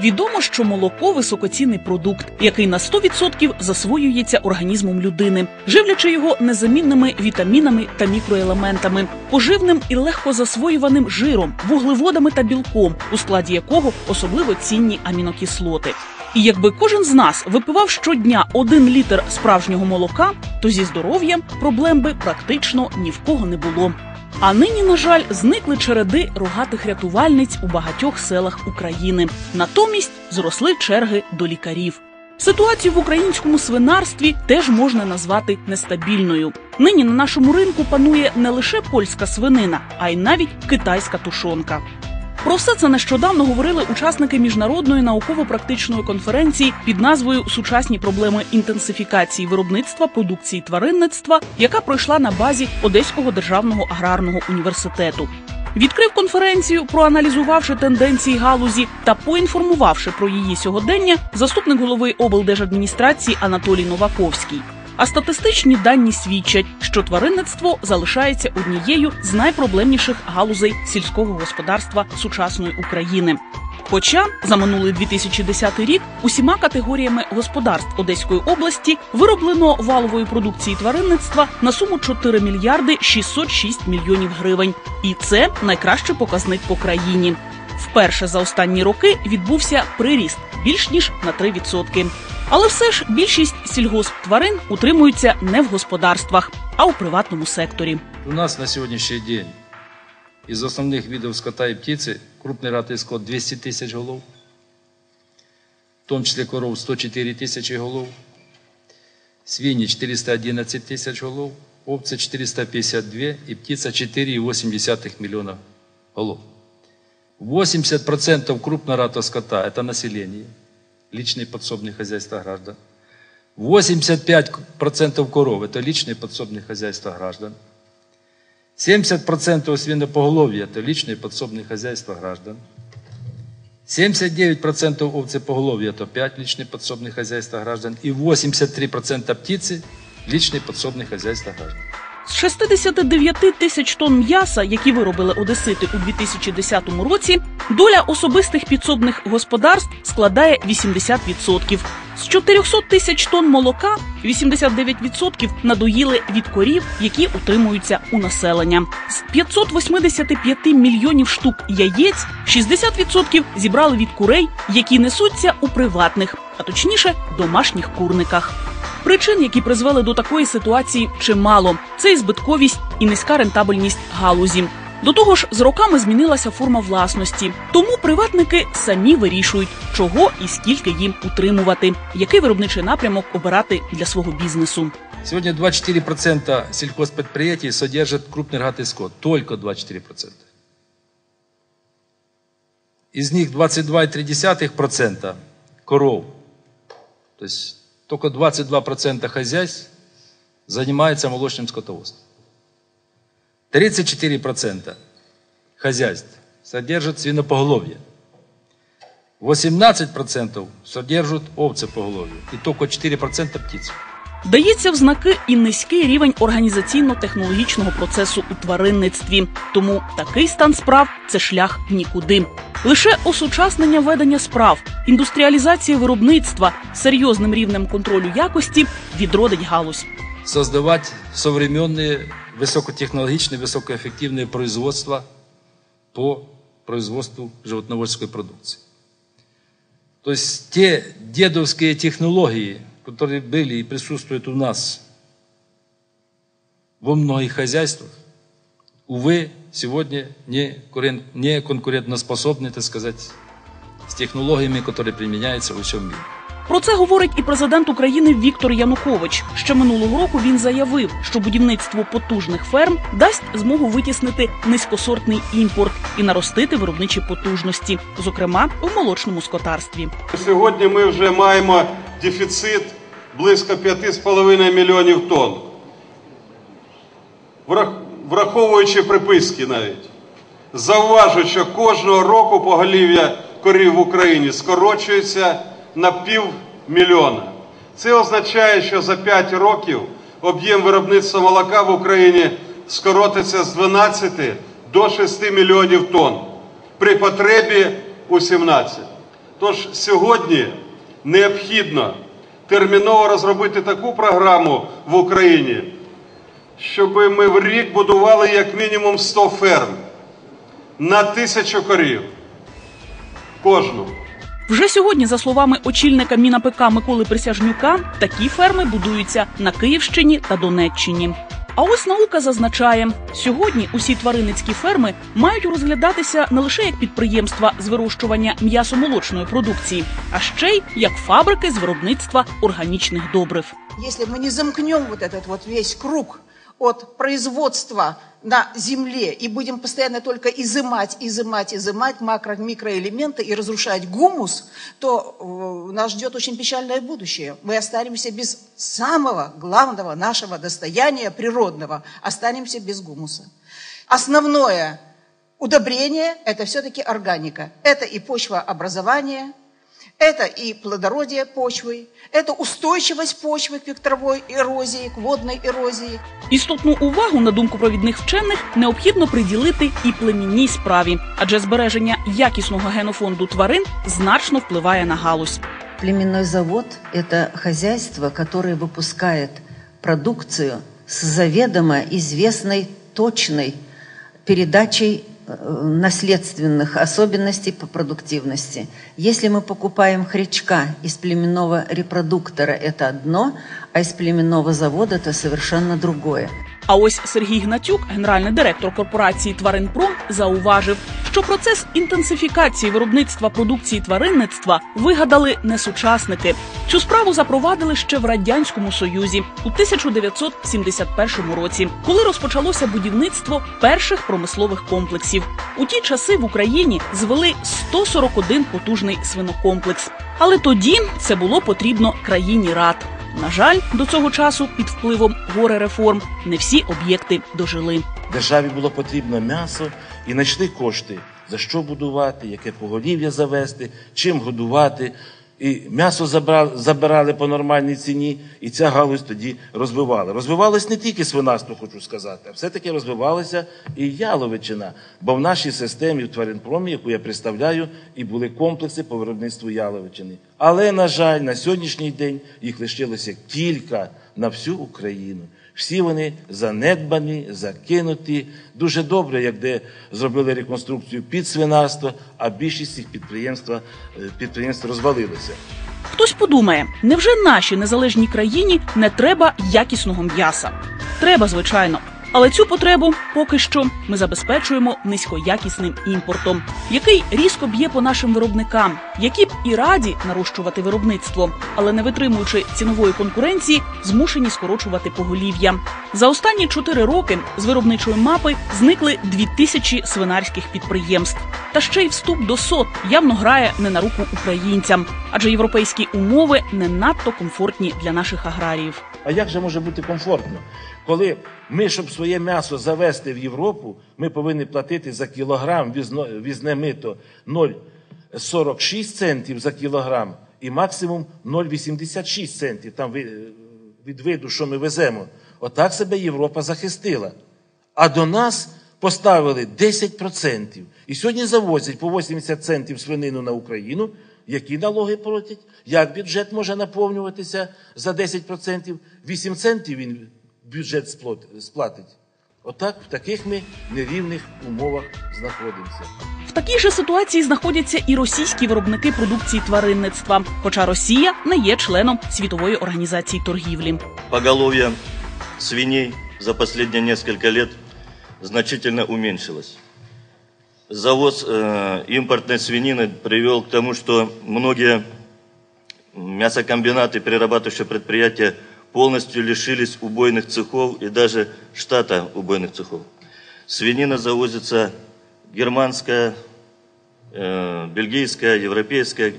Відомо, що молоко високоцінний продукт, який на 100% засвоюється організмом людини, живлячи його незамінними вітамінами та мікроелементами, поживним і легко засвоюваним жиром, вуглеводами та білком, у складі якого особливо цінні амінокислоти. І якби кожен з нас випивав щодня один літр справжнього молока, то зі здоров'ям проблем би практично ні в кого не було. А нині, на жаль, зникли череди рогатих рятувальниць у багатьох селах України. Натомість зросли черги до лікарів. Ситуацію в українському свинарстві теж можна назвати нестабільною. Нині на нашому ринку панує не лише польська свинина, а й навіть китайська тушонка. Про все це нещодавно говорили учасники міжнародної науково-практичної конференції під назвою Сучасні проблеми інтенсифікації виробництва продукції тваринництва, яка пройшла на базі Одеського державного аграрного університету. Відкрив конференцію, проаналізувавши тенденції галузі та поінформувавши про її сьогодення, заступник голови облдержадміністрації Анатолій Новаковський. А статистичні дані свідчать, що тваринництво залишається однією з найпроблемніших галузей сільського господарства сучасної України. Хоча за минулий 2010 рік усіма категоріями господарств Одеської області вироблено валової продукції тваринництва на суму 4 мільярди 606 мільйонів гривень, і це найкращий показник по країні Вперше за останні роки відбувся приріст більш ніж на 3%. Але все ж більшість сільгосптварин утримуються не в господарствах, а у приватному секторі. У нас на сегодняшний день из основных видов скота и птицы крупный ратый скот 200 тысяч голов, в том числе коров 104 тысячи голов, свиньи 411 тысяч голов, овцы 452 и птица 4,8 миллиона голов. 80% крупноратого скота – это население, личные подсобные хозяйства граждан. 85% коров – это личные подсобные хозяйства граждан. 70% свинопоголовья – это личные подсобные хозяйства граждан. 79% овцепоголовья – это опять личные подсобные хозяйства граждан. И 83% птицы – личные подсобные хозяйства граждан. З 69 тисяч тонн м'яса, які виробили одесити у 2010 році, доля особистих підсобних господарств складає 80%. З 400 тисяч тонн молока 89% надоїли від корів, які утримуються у населення. З 585 мільйонів штук яєць 60% зібрали від курей, які несуться у приватних, а точніше домашніх курниках. Причин, які призвели до такої ситуації, чимало. Це і збитковість, і низька рентабельність галузі. До того ж, з роками змінилася форма власності. Тому приватники самі вирішують, чого і скільки їм утримувати, який виробничий напрямок обирати для свого бізнесу. Сегодня 24% сельхозпредприятий содержат крупный рогатый скот. Только 24%. Из них 22,3% коров. То есть только 22% хозяйств занимается молочным скотоводством. 34% хозяйств содержат свинопоголовье. 18% содержат овцепоголовье. И только 4% птиц. Дається в знаки і низький рівень організаційно-технологічного процесу у тваринництві. Тому такий стан справ це шлях в нікуди. Лише осучаснення ведення справ, індустріалізація виробництва серйозним рівнем контролю якості відродить галузь. создавать современные высокотехнологичные, высокоэффективные производства по производству животноводческой продукции. То есть те дедовские технологии, которые были и присутствуют у нас во многих хозяйствах, увы, сегодня не, конкурен- не конкурентоспособны, так сказать, с технологиями, которые применяются во всем мире. Про це говорить і президент України Віктор Янукович. Ще минулого року він заявив, що будівництво потужних ферм дасть змогу витіснити низькосортний імпорт і наростити виробничі потужності, зокрема в молочному скотарстві. Сьогодні ми вже маємо дефіцит близько 5,5 мільйонів тонн. Враховуючи приписки навіть. Зауважу, що кожного року поголів'я корів в Україні скорочується на півмільйона. Це означає, що за 5 років об'єм виробництва молока в Україні скоротиться з 12 до 6 мільйонів тонн при потребі у 17. Тож сьогодні необхідно терміново розробити таку програму в Україні, щоб ми в рік будували як мінімум 100 ферм на тисячу корів. Кожну. Вже сьогодні, за словами очільника МінАПК Миколи Присяжнюка, такі ферми будуються на Київщині та Донеччині. А ось наука зазначає, сьогодні усі тваринницькі ферми мають розглядатися не лише як підприємства з вирощування м'ясомолочної продукції, а ще й як фабрики з виробництва органічних добрив. Якщо ми не замкнем вот этот вот весь круг від производства на земле и будем постоянно только изымать, изымать, изымать макро, микроэлементы и разрушать гумус, то э, нас ждет очень печальное будущее. Мы останемся без самого главного нашего достояния природного, останемся без гумуса. Основное удобрение – это все-таки органика. Это и почвообразование, это и плодородие почвы, это устойчивость почвы к ветровой эрозии, к водной эрозии. Істотну увагу, на думку провідних вчених, необхідно приділити і племінній справі, адже збереження якісного генофонду тварин значно впливає на галузь. Племенной завод – это хозяйство, которое выпускает продукцию с заведомо известной точной передачей э, наследственных особенностей по продуктивности. Если мы покупаем хрячка из племенного репродуктора, это одно, а из племенного завода это совершенно другое. А ось Сергій Гнатюк, генеральний директор корпорації Тваринпром, зауважив, що процес інтенсифікації виробництва продукції тваринництва вигадали не сучасники. Цю справу запровадили ще в радянському союзі у 1971 році, коли розпочалося будівництво перших промислових комплексів. У ті часи в Україні звели 141 потужний свинокомплекс. Але тоді це було потрібно країні рад. На жаль, до цього часу під впливом горе реформ не всі об'єкти дожили. Державі було потрібно м'ясо і знайшли кошти, за що будувати, яке поголів'я завести, чим годувати. І м'ясо забрали, забирали по нормальній ціні, і ця галузь тоді розвивала. Розвивалось не тільки свинарство, хочу сказати, а все-таки розвивалася і яловичина. Бо в нашій системі в тваринпромі, яку я представляю, і були комплекси по виробництву яловичини. Але, на жаль, на сьогоднішній день їх лишилося кілька на всю Україну. Всі вони занедбані, закинуті. Дуже добре, як де зробили реконструкцію під свинарство, а більшість цих підприємств, е, підприємств розвалилися. Хтось подумає, невже нашій незалежній країні не треба якісного м'яса? Треба, звичайно. Але цю потребу поки що ми забезпечуємо низькоякісним імпортом, який різко б'є по нашим виробникам, які б і раді нарощувати виробництво, але не витримуючи цінової конкуренції, змушені скорочувати поголів'я. За останні чотири роки з виробничої мапи зникли дві тисячі свинарських підприємств. Та ще й вступ до СОТ явно грає не на руку українцям, адже європейські умови не надто комфортні для наших аграріїв. А як же може бути комфортно, коли ми, щоб своє м'ясо завести в Європу, ми повинні платити за кілограм візне мито 0,46 центів за кілограм і максимум 0,86 центів там ви- від виду, що ми веземо. Отак себе Європа захистила. А до нас поставили 10%. І сьогодні завозять по 80 центів свинину на Україну. Які налоги платять? Як бюджет може наповнюватися за 10%? 8 центів він бюджет сплот- сплатить. Отак, в таких ми нерівних умовах знаходимося. В такій же ситуації знаходяться і російські виробники продукції тваринництва, хоча Росія не є членом світової організації торгівлі. Поголовье свиней за последние несколько лет значительно уменьшилось. Завоз э, импортной свинины привел к тому, что многие мясокомбинаты, перерабатывающие предприятия полностью лишились убойных цехов и даже штата убойных цехов. Свинина завозится германская, э, бельгийская, европейская,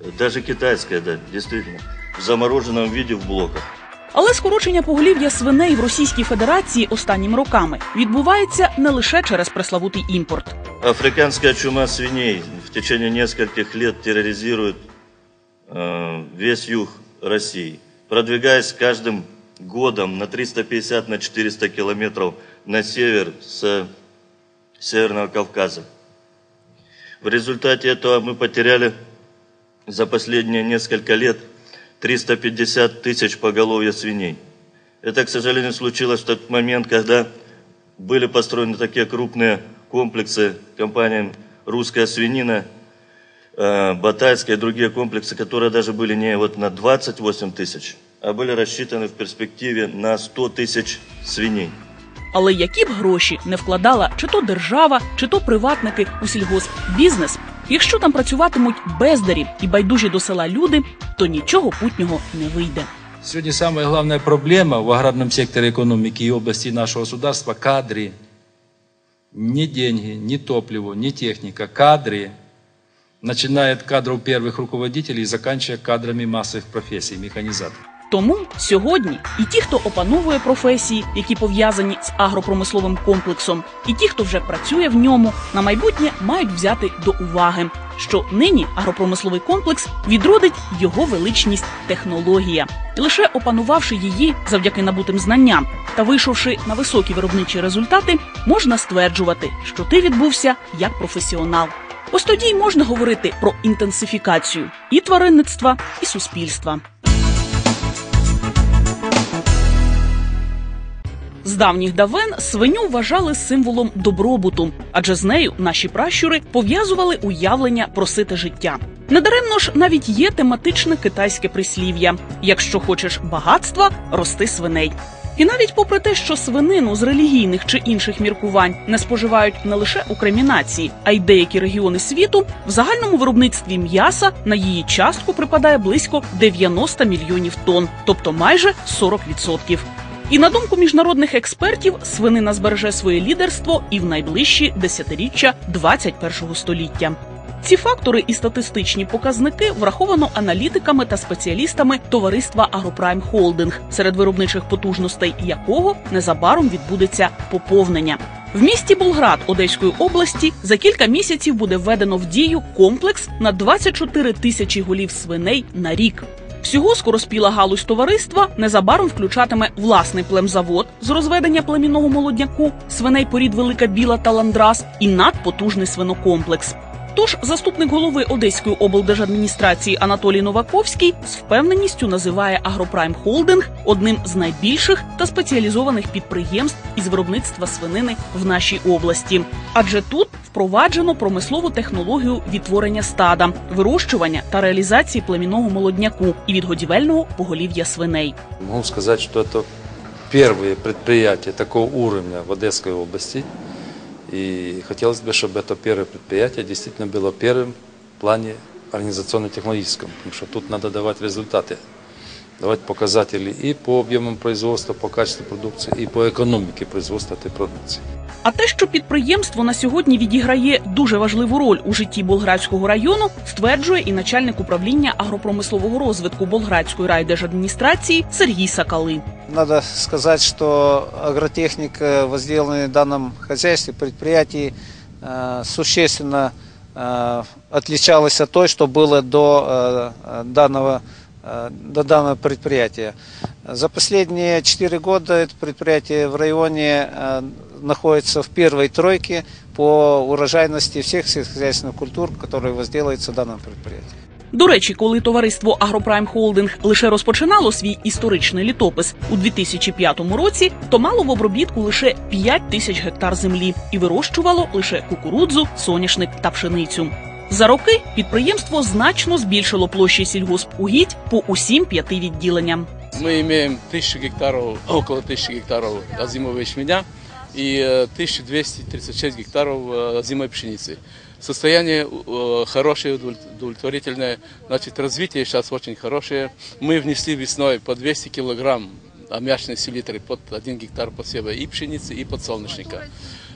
э, даже китайская, да, действительно, в замороженном виде в блоках. Але скорочення поголів'я свиней в Російській Федерації останніми роками відбувається не лише через преславутий імпорт. Африканская чума свиней в течение нескольких лет терроризирует э, весь юг России, Продвигаясь каждым годом на 350 на 400 километров на север с Северного Кавказа. В результате этого мы потеряли за последние несколько лет 350 тысяч поголовья свиней. Это, к сожалению, случилось в тот момент, когда были построены такие крупные комплексы компаниям «Русская свинина», «Батайская» и другие комплексы, которые даже были не вот на 28 тысяч, а были рассчитаны в перспективе на 100 тысяч свиней. Але які б гроші не вкладала чи то держава, чи то приватники у сільгоспбізнес, якщо там працюватимуть бездарі і байдужі до села люди, то нічого путнього не вийде. Сегодня самая главная проблема в аграрном секторе экономики и области нашего государства – кадры. Не деньги, не топливо, не техника, кадры. Начиная от кадров первых руководителей заканчивая кадрами массовых профессий, механизаторов. Тому сьогодні і ті, хто опановує професії, які пов'язані з агропромисловим комплексом, і ті, хто вже працює в ньому, на майбутнє мають взяти до уваги, що нині агропромисловий комплекс відродить його величність технологія. І лише опанувавши її завдяки набутим знанням та вийшовши на високі виробничі результати, можна стверджувати, що ти відбувся як професіонал. Ось тоді й можна говорити про інтенсифікацію і тваринництва, і суспільства. З давніх давен свиню вважали символом добробуту, адже з нею наші пращури пов'язували уявлення про сите життя. Недаремно ж навіть є тематичне китайське прислів'я: якщо хочеш багатства, рости свиней. І навіть попри те, що свинину з релігійних чи інших міркувань не споживають не лише окремі нації, а й деякі регіони світу, в загальному виробництві м'яса на її частку припадає близько 90 мільйонів тонн, тобто майже 40%. І на думку міжнародних експертів, свинина збереже своє лідерство і в найближчі десятиріччя 21-го століття. Ці фактори і статистичні показники враховано аналітиками та спеціалістами товариства Агропрайм Холдинг, серед виробничих потужностей якого незабаром відбудеться поповнення. В місті Болград Одеської області за кілька місяців буде введено в дію комплекс на 24 тисячі голів свиней на рік. Всього скороспіла галузь товариства незабаром включатиме власний племзавод з розведення племінного молодняку, свиней порід Велика Біла та Ландрас і надпотужний свинокомплекс. Тож заступник голови Одеської облдержадміністрації Анатолій Новаковський з впевненістю називає Агропрайм Холдинг одним з найбільших та спеціалізованих підприємств із виробництва свинини в нашій області. Адже тут впроваджено промислову технологію відтворення стада, вирощування та реалізації племінного молодняку і відгодівельного поголів'я свиней. Могу сказать, что это первые предприятия такого уровня в Одесской области. И хотелось бы, чтобы это первое предприятие действительно было первым в плане организационно-технологическом, потому что тут надо давать результаты, давать показатели и по объемам производства, по качеству продукции, и по экономике производства этой продукции. А те, що підприємство на сьогодні відіграє дуже важливу роль у житті Болградського району, стверджує і начальник управління агропромислового розвитку Болградської райдержадміністрації Сергій Сакали. Надо сказать, что агротехника, возделанная в данном хозяйстве, предприятии, э, существенно э, отличалась от той, что было до э, данного, э, до данного предприятия. За последние 4 года это предприятие в районе э, находится в первой тройке по урожайности всех сельскохозяйственных культур, которые возделываются в данном предприятии. До речі, коли товариство Агропрайм Холдинг лише розпочинало свій історичний літопис у 2005 році, то мало в обробітку лише 5 тисяч гектар землі і вирощувало лише кукурудзу, соняшник та пшеницю. За роки підприємство значно збільшило площі сільгоспугідь по усім п'яти відділенням. Мы имеем 1000 гектаров, около 1000 гектаров озимого ячменя и э, 1236 гектаров э, озимой пшеницы. Состояние э, хорошее, удовлет- удовлетворительное. Значит, развитие сейчас очень хорошее. Мы внесли весной по 200 килограмм аммиачной селитры под 1 гектар посева и пшеницы, и подсолнечника.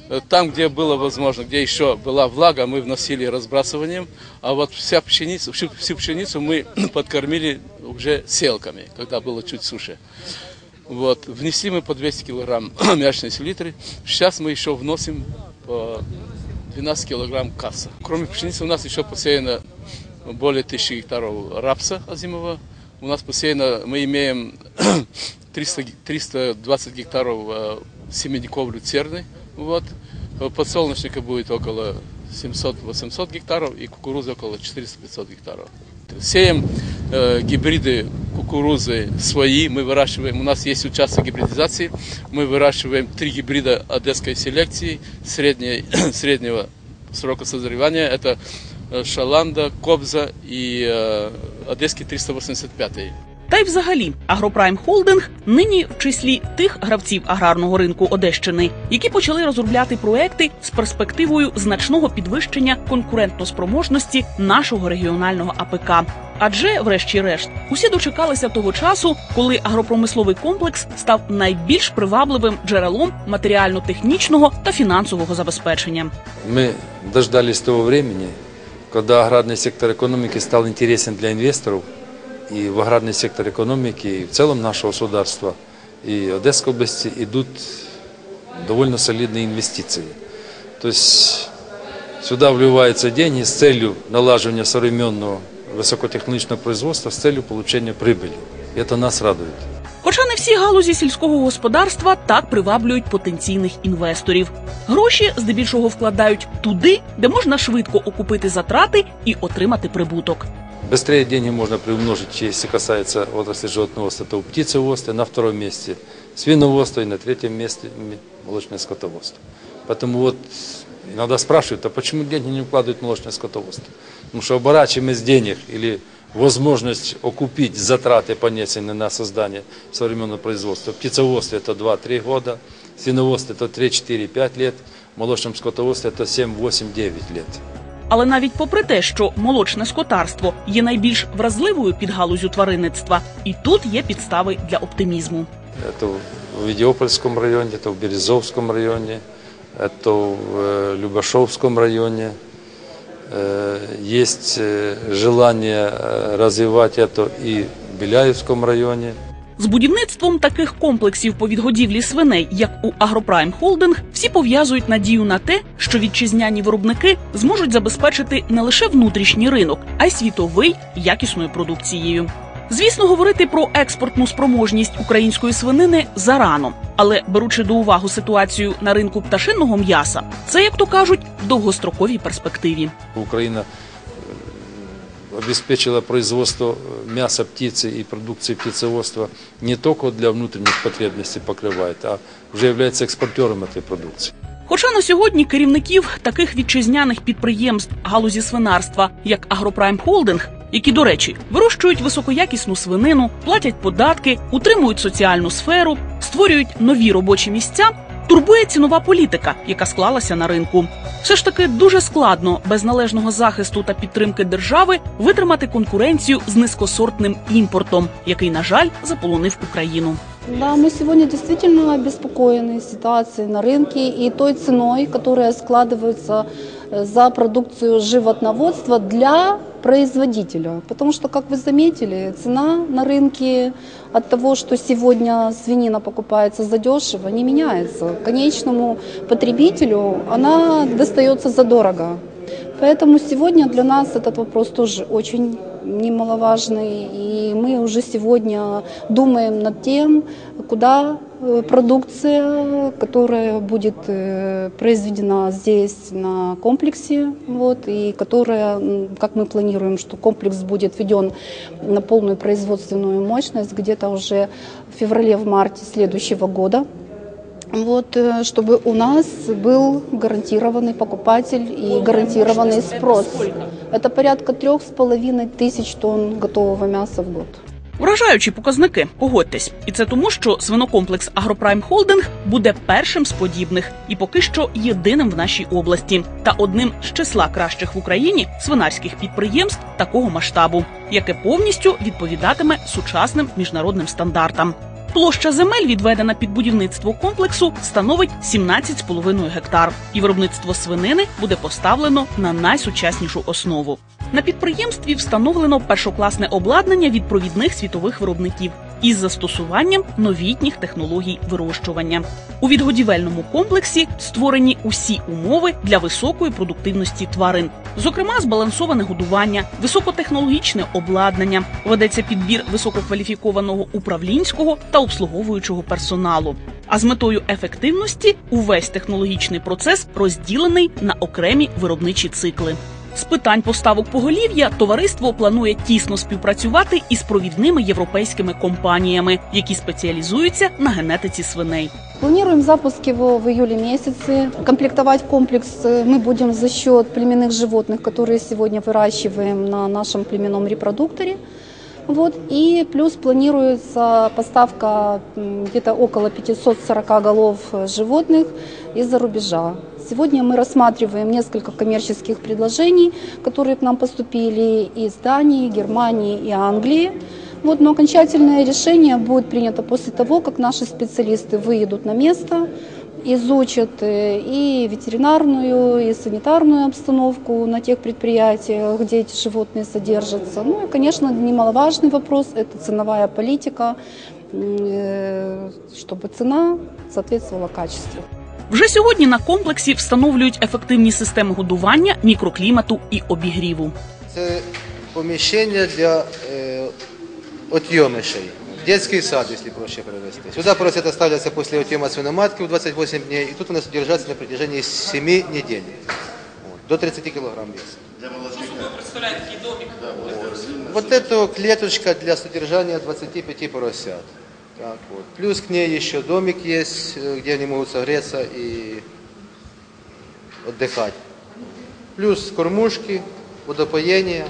Э, Там, где было возможно, где еще была влага, мы вносили разбрасыванием, а вот вся пшеницу, всю, всю пшеницу мы подкормили уже селками, когда было чуть суше. Вот. Внесли мы по 200 килограмм мячной селитры. Сейчас мы еще вносим по 12 килограмм касса. Кроме пшеницы у нас еще посеяно более 1000 гектаров рапса озимого. У нас посеяно, мы имеем 300, ге- 320 гектаров э, семенников люцерны. Вот. Э, Подсолнечника будет около 700-800 гектаров и кукурузы около 400-500 гектаров. Сеем э, гибриды кукурузы свои, мы выращиваем, у нас есть участок гибридизации, мы выращиваем три гибрида одесской селекции средней, среднего срока созревания. Это э, Шаланда, Кобза и э, Одесский 385. Та й взагалі Агропрайм Холдинг нині в числі тих гравців аграрного ринку Одещини, які почали розробляти проекти з перспективою значного підвищення конкурентноспроможності нашого регіонального АПК. Адже, врешті-решт, усі дочекалися того часу, коли агропромисловий комплекс став найбільш привабливим джерелом матеріально-технічного та фінансового забезпечення. Мы дождались того времени, когда аграрный сектор экономики стал интересен для инвесторов, и в аграрный сектор экономики, и в целом нашего государства, и Одесской области идут довольно солидные инвестиции. То есть сюда вливаются деньги с целью налаживания современного высокотехнологичного производства, с целью получения прибыли. И это нас радует. Хоча не всі галузі сільського господарства так приваблюють потенційних інвесторів. Гроші здебільшого вкладають туди, де можна швидко окупити затрати і отримати прибуток. Быстрее деньги можно приумножить, если касается отрасли животноводства, то у птицеводства, на втором месте свиноводство и на третьем месте молочное скотоводство. Поэтому вот иногда спрашивают, а почему деньги не вкладывают в молочное скотоводство? Потому что оборачиваемость денег или возможность окупить затраты понесенные на создание современного производства. В птицеводстве это 2-3 года, в свиноводстве это 3-4-5 лет, в молочном скотоводстве это 7-8-9 лет. Але навіть попри те, що молочне скотарство є найбільш вразливою підгалузю тваринництва, і тут є підстави для оптимізму. Это в Идиопольском районе, это в Березовском районе, это в э, Любашовском районе. Э, Есть э, желание э, развивать это и в Беляевском районе. з будівництвом таких комплексів по відгодівлі свиней, як у Агропрайм Холдинг, всі пов'язують надію на те, що вітчизняні виробники зможуть забезпечити не лише внутрішній ринок, а й світовий якісною продукцією. Звісно, говорити про експортну спроможність української свинини зарано, але беручи до уваги ситуацію на ринку пташиного м'яса, це як то кажуть довгостроковій перспективі. Украина э, обеспечила производство э, мяса птицы и продукции птицеводства не только для внутренних потребностей покрывает, а уже является экспортером этой продукции. Хоча на сьогодні керівників таких вітчизняних підприємств галузі свинарства, як Агропрайм Холдинг, які, до речі, вирощують високоякісну свинину, платять податки, утримують соціальну сферу, створюють нові робочі місця, турбує цінова політика, яка склалася на ринку. Все ж таки дуже складно без належного захисту та підтримки держави витримати конкуренцію з низькосортним імпортом, який, на жаль, заполонив Україну. Да, мы сегодня действительно обеспокоены ситуацией на рынке и той ценой, которая складывается э, за продукцию животноводства для производителя. Потому что, как вы заметили, цена на рынке от того, что сегодня свинина покупается задешево, не меняется. Конечному потребителю она достается задорого. Поэтому сегодня для нас этот вопрос тоже очень немаловажный. И мы уже сегодня думаем над тем, куда э, продукция, которая будет э, произведена здесь на комплексе, вот, и которая, м, как мы планируем, что комплекс будет введен на полную производственную мощность где-то уже в феврале, в марте следующего года. Вот, э, чтобы у нас был гарантированный покупатель и гарантированный спрос. Это порядка трех с половиной тысяч тонн готового мяса в год. Вражаючі показники, погодьтесь, і це тому, що свинокомплекс Агропрайм Холдинг буде першим з подібних і поки що єдиним в нашій області та одним з числа кращих в Україні свинарських підприємств такого масштабу, яке повністю відповідатиме сучасним міжнародним стандартам. Площа земель, відведена під будівництво комплексу, становить 17,5 гектар, і виробництво свинини буде поставлено на найсучаснішу основу. На підприємстві встановлено першокласне обладнання від провідних світових виробників із застосуванням новітніх технологій вирощування. У відгодівельному комплексі створені усі умови для високої продуктивності тварин, зокрема збалансоване годування, високотехнологічне обладнання, ведеться підбір висококваліфікованого управлінського та обслуговуючого персоналу. А з метою ефективності увесь технологічний процес розділений на окремі виробничі цикли. З питань поставок поголів'я товариство планує тісно співпрацювати із провідними європейськими компаніями, які спеціалізуються на генетиці свиней. Планируем запуск его в июле месяце. Комплектовать комплекс э, мы будем за счет племенных животных, которые сегодня выращиваем на нашем племенном репродукторе. Вот. И плюс планируется поставка м, где-то около 540 голов э, животных из-за рубежа. Сегодня мы рассматриваем несколько коммерческих предложений, которые к нам поступили из Дании, Германии и Англии. Вот, но окончательное решение будет принято после того, как наши специалисты выедут на место, изучат э, и ветеринарную, и санитарную обстановку на тех предприятиях, где эти животные содержатся. Ну и, конечно, немаловажный вопрос – это ценовая политика, э, чтобы цена соответствовала качеству. Вже сьогодні на комплексі встановлюють ефективні системи годування, мікроклімату і обігріву. Це поміщення для е, отйомишей. Детский сад, если проще провести. Сюда поросята ставляться после отъема свиноматки в 28 дней, и тут у нас содержатся на протяжении 7 недель. Вот, до 30 килограмм веса. Вот это клеточка для содержания 25 поросят. Так вот. Плюс к ней еще домик есть, э, где они могут согреться и отдыхать. Плюс кормушки, водопоение.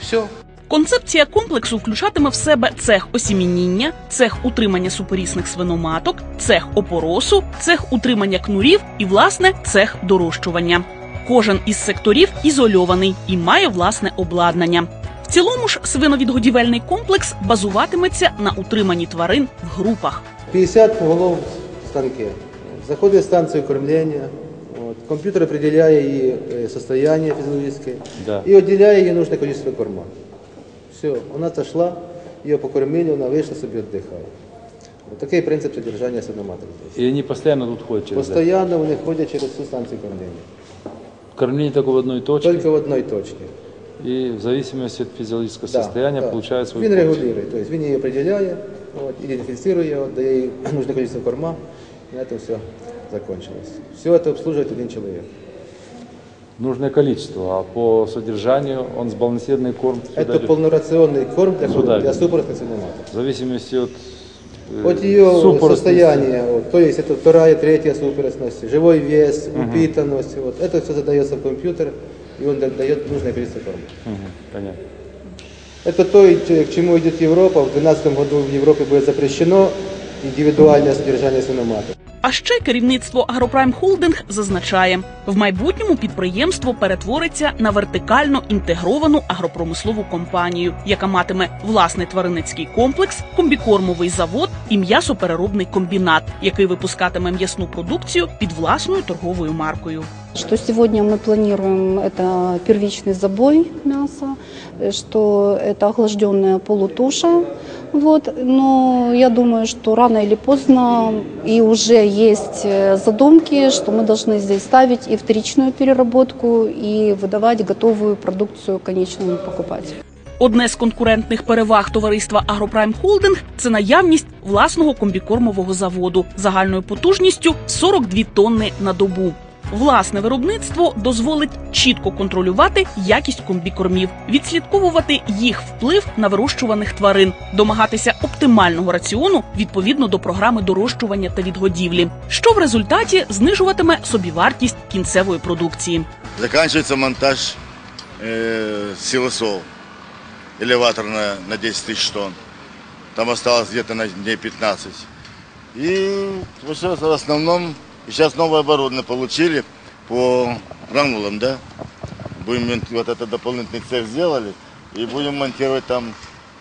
Все. Концепція комплексу включатиме в себе цех осімініння, цех утримання супорісних свиноматок, цех опоросу, цех утримання кнурів і, власне, цех дорощування. Кожен із секторів ізольований і має власне обладнання В цілому ж свиновідгодівельний комплекс базуватиметься на утриманні тварин в групах. 50 голов в станке. Заходит в станцию кормления. Вот. Компьютер определяет ей э, состояние физиологическое Да. и отделяет ей нужное количество корма. Все, она отошла, ее покормили, она вышла себе отдыхала. Вот такой принцип содержания свиноматок здесь. И они постоянно тут ходят через это. Постоянно у них ходят через всю станцию кормления. Кормление только в одной точке. Только в одной точке. И в зависимости от физиологического Да, состояния да. получают свой Він порцию. регулирует, то есть він її определяє, вот, идентифицирует ее, дає їй нужное количество корма, на этом все закончилось. Все это обслуживает один человек. Нужное количество, а по содержанию он сбалансированный корм сюда Это идет. полнорационный корм для, Сюда для идет. супоросных свиноматок. В зависимости от, э, От ее супоротности. состояния, вот, то есть это вторая, третья супоросность, живой вес, упитанность, вот, это все задается в компьютер, И он да- дает нужное количество корма. Мгм, понятно. Это то, к чему идет Европа. В 2012 году в Европе будет запрещено индивидуальное содержание свиноматок. А ще керівництво Агропрайм Холдинг зазначає, в майбутньому підприємство перетвориться на вертикально інтегровану агропромислову компанію, яка матиме власний тваринницький комплекс, комбікормовий завод і м'ясопереробний комбінат, який випускатиме м'ясну продукцію під власною торговою маркою. Что сегодня мы планируем, это первичный забой мяса, э, что это охлажденная полутуша. Вот. Но я думаю, что рано или поздно и уже есть э, задумки, что мы должны здесь ставить и вторичную переработку, и выдавать готовую продукцию конечному покупателю. Одне з конкурентних переваг товариства Агропрайм Холдинг це наявність власного комбікормового заводу загальною потужністю 42 тонни на добу. Власне виробництво дозволить чітко контролювати якість комбікормів, відслідковувати їх вплив на вирощуваних тварин, домагатися оптимального раціону відповідно до програми дорощування та відгодівлі, що в результаті знижуватиме собівартість кінцевої продукції. Заканчивается монтаж э, силосов, элеватор на, на 10 тысяч тонн. Там осталось где-то на дней 15. И вот сейчас в основном, и сейчас новое оборудование получили по гранулам, да. Будем мон- вот этот дополнительный цех сделали и будем монтировать там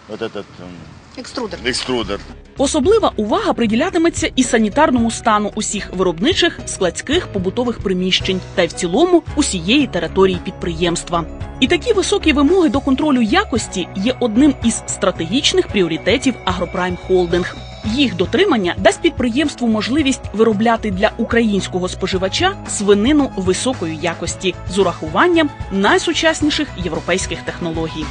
вот этот эм, Экструдер. экструдер. Особлива увага приділятиметься і санітарному стану усіх виробничих, складських, побутових приміщень та й в цілому усієї території підприємства. І такі високі вимоги до контролю якості є одним із стратегічних пріоритетів Агропрайм Холдинг. Їх дотримання дасть підприємству можливість виробляти для українського споживача свинину високої якості з урахуванням найсучасніших європейських технологій.